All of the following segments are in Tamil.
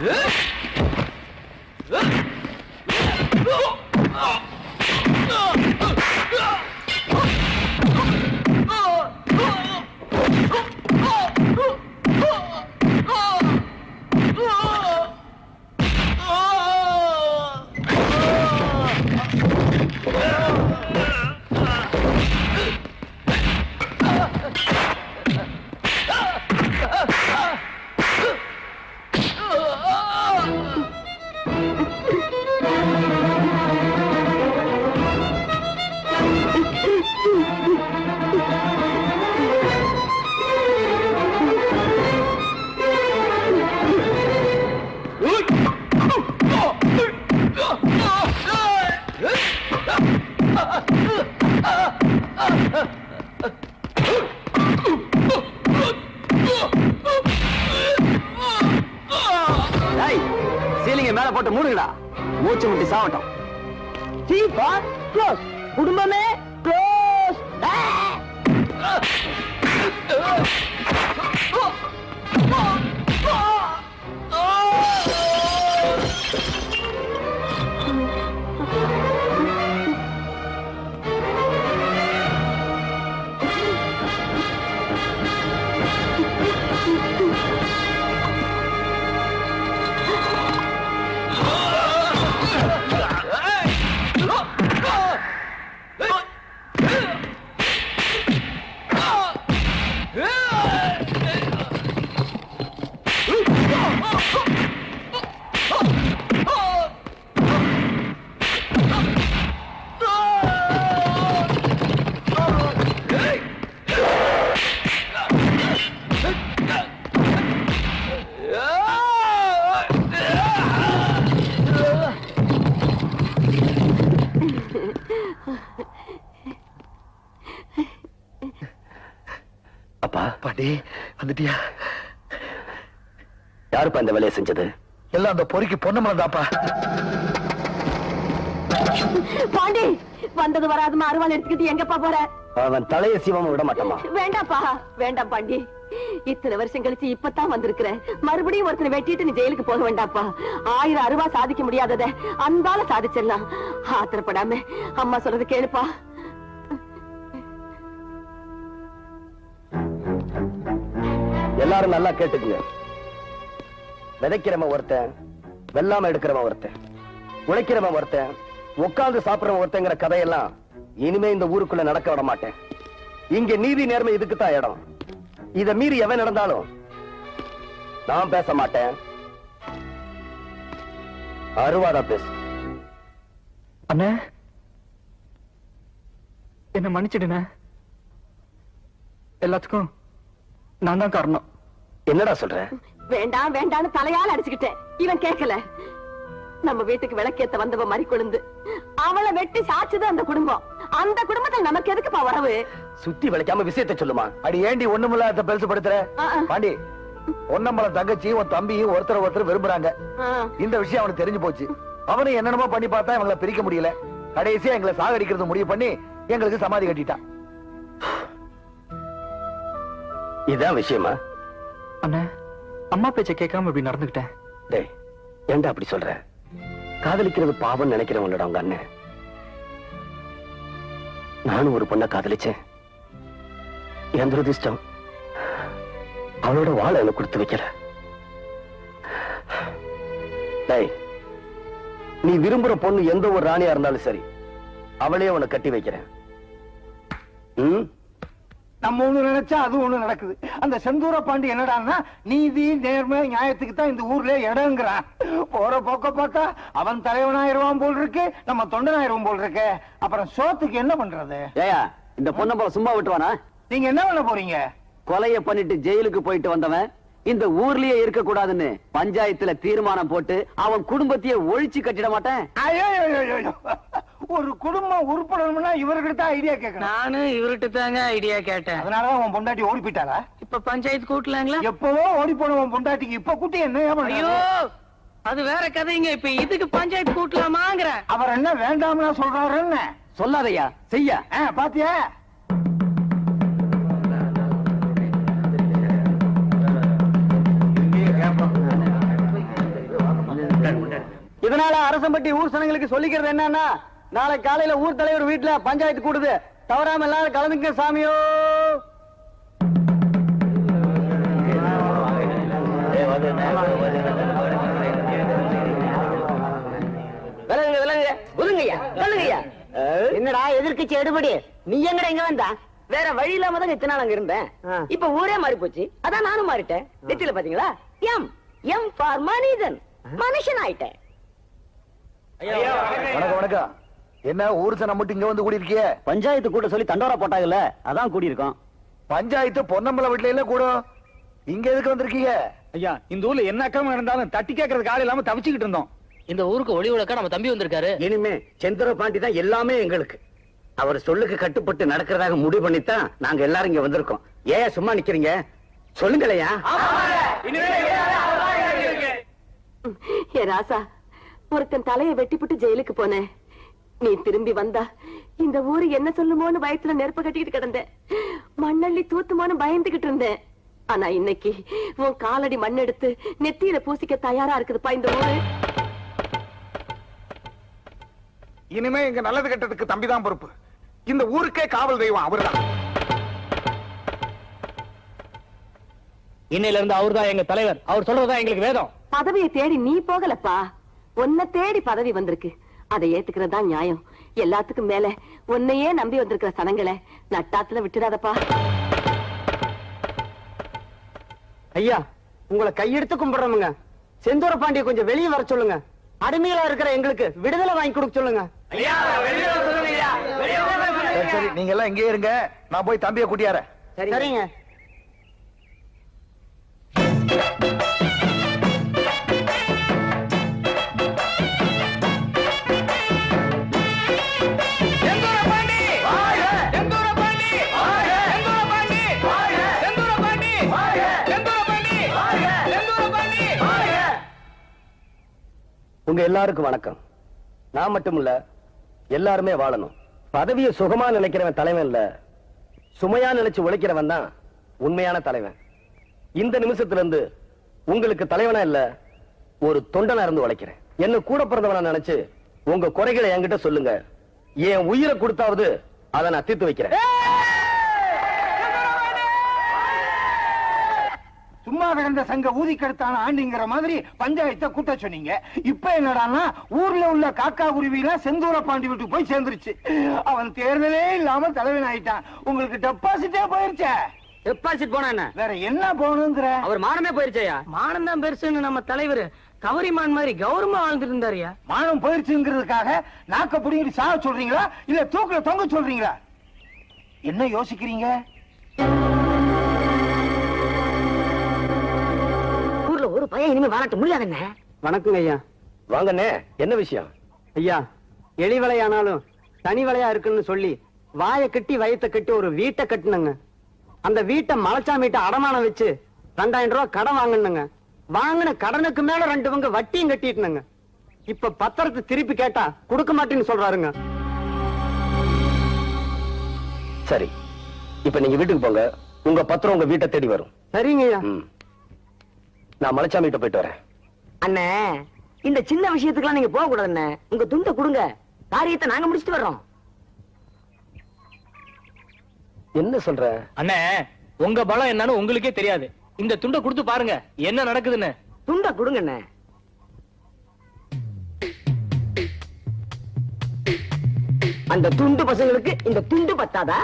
டேய் கேக்குதா மூச்சு முட்டி சாவட்டும். ஃபார் க்ளோஸ் குடும்பமே க்ளோஸ் அப்பா. பாண்டி வந்துட்டியா? யாருப்பா இந்த வேலையை செஞ்சது? எல்லாம் அந்த பொறிக்கு பொண்ணு தாப்பா பாண்டி வந்தது வராதுமா அருவாள் எடுத்துக்கிட்டு எங்கப்பா போற? அவன் தலையை சீவம விட மாட்டாமா வேண்டாப்பா வேண்டாம் பாண்டி. இத்தனை வருஷம் கழிச்சு இப்பதான் வந்திருக்கிற. மறுபடியும் ஒருத்தனை வெட்டிட்டு நீ ஜெயிலுக்கு போக வேண்டாப்பா ஆயிரம் அருவா சாதிக்க முடியாதத அன்பால சாதிச்சிடலாம். ஆத்திரப்படாம அம்மா சொல்றது கேளுப்பா. எல்லாரும் நல்லா கேட்டுக்குங்க. விதைக்கிறவன் ஒருத்தன் வெள்ளாம எடுக்கிறவன் ஒருத்தன் உழைக்கிறவன் ஒருத்தன் உட்கார்ந்து சாப்பிடுறவன் ஒருத்தங்கிற கதையெல்லாம் இனிமே இந்த ஊருக்குள்ள நடக்க விட மாட்டேன். இங்க நீதி நேர்மை இதுக்கு தான் இடம். இத மீறி எவன் நடந்தாலும் நான் பேச மாட்டேன். அருவாதா பேசு. அண்ணே. என்ன மன்னிச்சிடுண்ணே. எல்லாத்துக்கும் நான் தான் காரணம். என்னடா சொல்ற? வேண்டாம் வேண்டாம்னு தலையால அடிச்சுக்கிட்டேன். இவன் கேட்கல. நம்ம வீட்டுக்கு விளக்கேத்த வந்தவ மறி கொழுந்து அவளை வெட்டி சாச்சுது அந்த குடும்பம். அந்த குடும்பத்துல நமக்கு எதுக்குப்பா உறவு? சுத்தி விளைக்காம விஷயத்தை சொல்லுமா. அடி ஏண்டி ஒண்ணுமில்லாத பெருசுப்படுத்துற ஆ, ஆ. பாண்டி பொன்னம்பலம் தங்கச்சி உன் தம்பி ஒருத்தர் ஒருத்தர் விரும்புறாங்க. இந்த விஷயம் அவனுக்கு தெரிஞ்சு போச்சு. அவனும் என்னென்னமோ பண்ணி பார்த்தா இவங்களை பிரிக்க முடியல. கடைசியா எங்களை சாகடிக்கிறது முடிவு பண்ணி எங்களுக்கு சமாதி கட்டிட்டான். இதான் விஷயமா? அண்ணா அம்மா பேச்ச கேட்காம இப்படி நடந்துகிட்டேன் டேய் ஏன்டா அப்படி சொல்ற? காதலிக்கிறது பாவம் நினைக்கிறவங்களோட அவங்க அண்ணன். நானும் ஒரு பொண்ணை காதலிச்சேன். என் துரதிஷ்டம் அவளோட வாழை எனக்கு கொடுத்து வைக்கல. நீ விரும்புற பொண்ணு எந்த ஒரு ராணியா இருந்தாலும் சரி அவளே உன கட்டி வைக்கிறேன். ம்? நம்ம ஒண்ணு நினைச்சா அது ஒண்ணு நடக்குது. அந்த செந்தூர பாண்டி என்னடான்னா நீதி நேர்மை நியாயத்துக்கு தான் இந்த ஊர்ல இடங்கிறான் போற போக்க பார்த்தா அவன் தலைவனாயிருவான் போல் இருக்கு நம்ம தொண்டனாயிருவான் போல் இருக்கு அப்புறம் சோத்துக்கு என்ன பண்றது? ஏயா இந்த பொண்ணை போல சும்மா விட்டுவானா நீங்க என்ன பண்ண போறீங்க? கொலைய பண்ணிட்டு ஜெயிலுக்கு போயிட்டு வந்தவன் இந்த ஊர்லயே இருக்க கூடாதுன்னு பஞ்சாயத்துல தீர்மானம் போட்டு அவன் குடும்பத்தையே ஒழிச்சு கட்டிட மாட்டேன். ஒரு குடும்பம் உருப்படணும்னா இவர்கிட்ட தான் ஐடியா கேட்கணும். நானும் இவர்கிட்ட தாங்க ஐடியா கேட்டேன். அதனாலதான் உன் பொண்டாட்டி ஓடி போயிட்டாளா? இப்ப பஞ்சாயத்து கூட்டலாங்களா? எப்பவோ ஓடி போன உன் பொண்டாட்டிக்கு இப்ப கூட்டி என்ன ஐயோ அது வேற கதைங்க. இப்ப இதுக்கு பஞ்சாயத்து கூட்டலாமாங்கிற. அவர் என்ன வேண்டாம்னா சொல்றாரு என்ன சொல்லாதய்யா செய்ய. ஆ, பாத்தியா? இதனால அரசம்பட்டி ஊர் சனங்களுக்கு சொல்லிக்கிறது என்னன்னா நாளை காலையில ஊர் தலைவர் வீட்டுல பஞ்சாயத்து கூடுது. தவறாம எல்லாரும் கலந்துங்க சாமியோ. விலகுங்க விலகுங்க ஒதுங்கய்யா சொல்லுங்கய்யா என்னடா எதிர்க்கட்சி எடுபடி? நீ எங்கடா இங்க வந்தா? வேற வழி இல்லாம தான் இத்தனை நாள் அங்க இருந்தேன். இப்ப ஊரே மாறி போச்சு. அதான் நானும் மாறிட்டேன். நெத்தியில பாத்தீங்களா? எம். எம் ஃபார் மனிதன். மனுஷன் ஆயிட்டேன் வணக்கம் வணக்கம். என்ன ஊர் சனம் மட்டும் இங்க வந்து கூடி இருக்கிய பஞ்சாயத்து கூட்ட சொல்லி தண்டோரா போட்டாங்கல்ல அதான் கூடி இருக்கோம் பஞ்சாயத்து பொன்னம்பல வீட்டுல இல்ல கூடும் இங்க எதுக்கு வந்திருக்கீங்க? ஐயா இந்த ஊர்ல என்ன அக்கிரமம் இருந்தாலும் தட்டி கேட்கறதுக்கு ஆள் இல்லாம தவிச்சுக்கிட்டு இருந்தோம். இந்த ஊருக்கு ஒளி விளக்கா நம்ம தம்பி வந்திருக்காரு. இனிமே செந்தர பாண்டி தான் எல்லாமே எங்களுக்கு. அவர் சொல்லுக்கு கட்டுப்பட்டு நடக்கிறதாக முடிவு பண்ணித்தான் நாங்க எல்லாரும் இங்க வந்திருக்கோம். ஏன் சும்மா நிக்கிறீங்க? சொல்லுங்களையா ஏ ராசா ஒருத்தன் தலைய வெட்டிப்புட்டு ஜெயிலுக்கு போனேன். நீ திரும்பி வந்தா இந்த ஊரு என்ன சொல்லுமோன்னு பயத்துல நெருப்பு கட்டிக்கிட்டு கிடந்தேன். மண்ணள்ளி தூத்துமோன்னு பயந்துகிட்டு இருந்தேன். ஆனா இன்னைக்கு உன் காலடி மண் எடுத்து நெத்தியில பூசிக்க தயாரா இருக்குதுப்பா இந்த ஊரு. இனிமே இங்க நல்லது கெட்டதுக்கு தம்பி தான் பொறுப்பு. இந்த ஊருக்கே காவல் தெய்வம் அவர்தான். இன்னையில இருந்து அவர்தான் எங்க தலைவர். அவர் சொல்றதுதான் எங்களுக்கு வேதம். பதவியை தேடி நீ போகலப்பா. உன்னை தேடி பதவி வந்திருக்கு. அதை ஏத்துக்கிறது தான் நியாயம். எல்லாத்துக்கும் மேல உன்னையே நம்பி வந்திருக்கிற சனங்களை நட்டாத்துல விட்டுடாதப்பா ஐயா உங்களை கையெடுத்து கும்பிடுறோமுங்க. செந்தூர பாண்டிய கொஞ்சம் வெளியே வர சொல்லுங்க. அடிமையில இருக்கிற எங்களுக்கு விடுதலை வாங்கி கொடுக்க சொல்லுங்க. சரி சரி நீங்க எல்லாம் இங்கே இருங்க. நான் போய் தம்பியை கூட்டியாரேன். சரிங்க. உங்க எல்லாருக்கும் வணக்கம். நான் மட்டும் இல்ல எல்லாருமே வாழணும். பதவியை சுகமா நினைக்கிறவன் தலைவன் இல்ல. சுமையா நினைச்சு உழைக்கிறவன் தான் உண்மையான தலைவன். இந்த நிமிஷத்துல இருந்து உங்களுக்கு தலைவனா இல்ல ஒரு தொண்டனா இருந்து உழைக்கிறேன். என்ன கூட பிறந்தவனா நினைச்சு உங்க குறைகளை என்கிட்ட சொல்லுங்க. என் உயிரை கொடுத்தாவது அதை நான் தீர்த்து வைக்கிறேன். கிடந்த சங்க ஊதி கெடுத்தான ஆண்டிங்கிற மாதிரி பஞ்சாயத்தை கூட்ட சொன்னீங்க. இப்ப என்னடான்னா ஊர்ல உள்ள காக்கா குருவி எல்லாம் செந்தூர பாண்டி வீட்டுக்கு போய் சேர்ந்துருச்சு. அவன் தேர்தலே இல்லாம தலைவன் ஆயிட்டான். உங்களுக்கு டெபாசிட்டே போயிருச்சே. டெபாசிட் போனா என்ன? வேற என்ன போகணுங்கிற? அவர் மானமே போயிருச்சையா? மானம் தான் பெருசுன்னு நம்ம தலைவர் கவரிமான் மாதிரி கௌரவமா வாழ்ந்துட்டு இருந்தாருயா மானம் போயிருச்சுங்கிறதுக்காக நாக்க பிடிங்கிட்டு சாக சொல்றீங்களா? இல்ல தூக்குல தொங்க சொல்றீங்களா? என்ன யோசிக்கிறீங்க? ஒரு பையன் இனிமே வாழட்ட முடியாதுன்னு வணக்கங்க ஐயா. வாங்கண்ணே என்ன விஷயம்? ஐயா எலி வலையானாலும் தனி வலையா இருக்குன்னு சொல்லி வாயை கட்டி வயத்தை கட்டி ஒரு வீட்டை கட்டுனங்க. அந்த வீட்டை மலைச்சாமிட்ட அடமானம் வச்சு ரெண்டாயிரம் ரூபாய் கடன் வாங்கினுங்க. வாங்கின கடனுக்கு மேல ரெண்டு பங்கு வட்டியும் கட்டிட்டுனுங்க இப்ப பத்திரத்தை திருப்பி கேட்டா கொடுக்க மாட்டேன்னு சொல்றாருங்க. சரி இப்ப நீங்க வீட்டுக்கு போங்க. உங்க பத்திரம் உங்க வீட்டை தேடி வரும். சரிங்க ஐயா. நான் மலைச்சாமி கிட்ட போயிட்டு வரேன். அண்ணே இந்த சின்ன விஷயத்துக்குலாம் நீங்க போக கூடாதுண்ணே உங்க துண்டை கொடுங்க. காரியத்தை நாங்க முடிச்சிட்டு வர்றோம். என்ன சொல்ற? அண்ணே உங்க பலம் என்னன்னு உங்களுக்கே தெரியாது. இந்த துண்டை கொடுத்து பாருங்க என்ன நடக்குதுன்னு. துண்டை கொடுங்கண்ணே. அந்த துண்டு பசங்களுக்கு இந்த துண்டு பத்தாதா?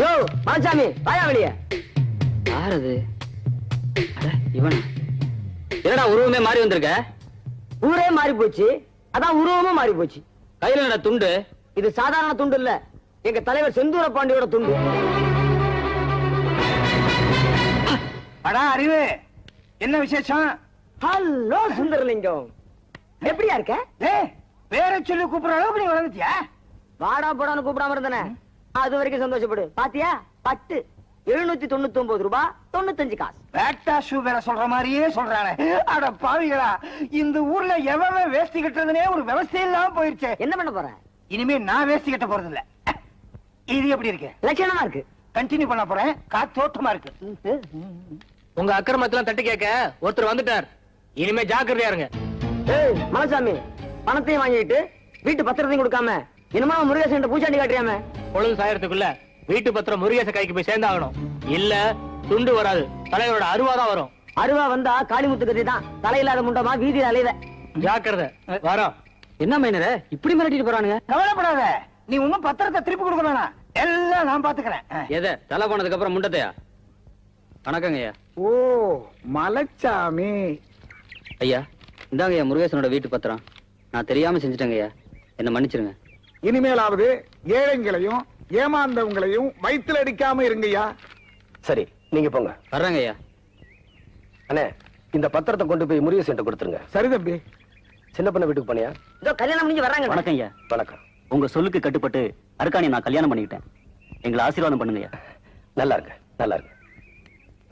யோ மாசாமி வாயா வெளிய. இவனா? என்னடா உருவமே மாறி வந்திருக்க? ஊரே மாறி போச்சு. அதான் உருவமும் மாறி போச்சு. கையில என்ன துண்டு? இது சாதாரண துண்டு இல்ல. எங்க தலைவர் செந்தூர பாண்டியோட துண்டு. அடா அறிவு. என்ன விசேஷம்? ஹலோ சுந்தரலிங்கம். எப்படியா இருக்க? பேரை சொல்லி கூப்பிடுற அளவுக்கு நீ வளர்ந்துட்டியா? வாடா போடான்னு கூப்பிடாம இருந்தனே. அது வரைக்கும் சந்தோஷப்படு. பாத்தியா? பட்டு. எழுநூத்தி தொண்ணூத்தி ஒன்பது ரூபாய் தொண்ணூத்தஞ்சு காசு. பேட்டா ஷூ வேற சொல்ற மாதிரியே சொல்றானே. அட பாவிகளா இந்த ஊர்ல எவன் வேஷ்டி கட்டுறதுனே ஒரு விவசாயம் இல்லாம போயிருச்சே. என்ன பண்ண போற? இனிமே நான் வேஷ்டி கட்ட போறது இல்ல இது எப்படி இருக்கு? லட்சணமா இருக்கு. கண்டினியூ பண்ண போறேன். காத்தோட்டமா இருக்கு. உங்க அக்கிரமத்தெல்லாம் தட்டி கேட்க ஒருத்தர் வந்துட்டார். இனிமே ஜாக்கிரதையா இருங்க. ஏய் மலசாமி பணத்தையும் வாங்கிட்டு வீட்டு பத்திரத்தையும் கொடுக்காம என்னமா முருகேசன் பூச்சாண்டி காட்டுறியாம? பொழுது சாயறதுக்குள்ள வீட்டு பத்திரம் முருகேச கைக்கு போய் சேர்ந்தாகணும். இல்ல துண்டு வராது. தலைவரோட அருவாதான் வரும். அருவா வந்தா காளிமுத்து கதி தான். தலையில்லாத முண்டமா வீதியில அலையுத ஜாக்கிரதை. வரோம் என்ன மைனரே? இப்படி மிரட்டிட்டு போறானுங்க? கவலைப்படாத. நீ ஒன்னும் பத்திரத்தை திருப்பி கொடுக்க வேணாம். எல்லாம் நான் பாத்துக்கிறேன். எதை? தலை போனதுக்கு அப்புறம் முண்டத்தையா? வணக்கங்க ஐயா. ஓ மலைச்சாமி. ஐயா இந்தாங்க ஐயா முருகேசனோட வீட்டு பத்திரம். நான் தெரியாம செஞ்சுட்டேங்க ஐயா. என்ன மன்னிச்சிருங்க. இனிமேலாவது ஏழைங்களையும் ஏமாந்தவங்களையும் வயித்துல அடிக்காம இருங்கய்யா. சரி நீங்க போங்க. வர்றேங்க ஐயா அண்ணே இந்த பத்திரத்தை கொண்டு போய் முருகேசன் கொடுத்துருங்க. சரி தம்பி. சின்ன பண்ண வீட்டுக்கு போனியா? இதோ கல்யாணம் முடிஞ்சு வர்றாங்க வணக்கம் ஐயா வணக்கம். உங்க சொல்லுக்கு கட்டுப்பட்டு அருக்காணி நான் கல்யாணம் பண்ணிக்கிட்டேன். எங்களை ஆசீர்வாதம் பண்ணுங்க ஐயா நல்லா இருங்க நல்லா இருங்க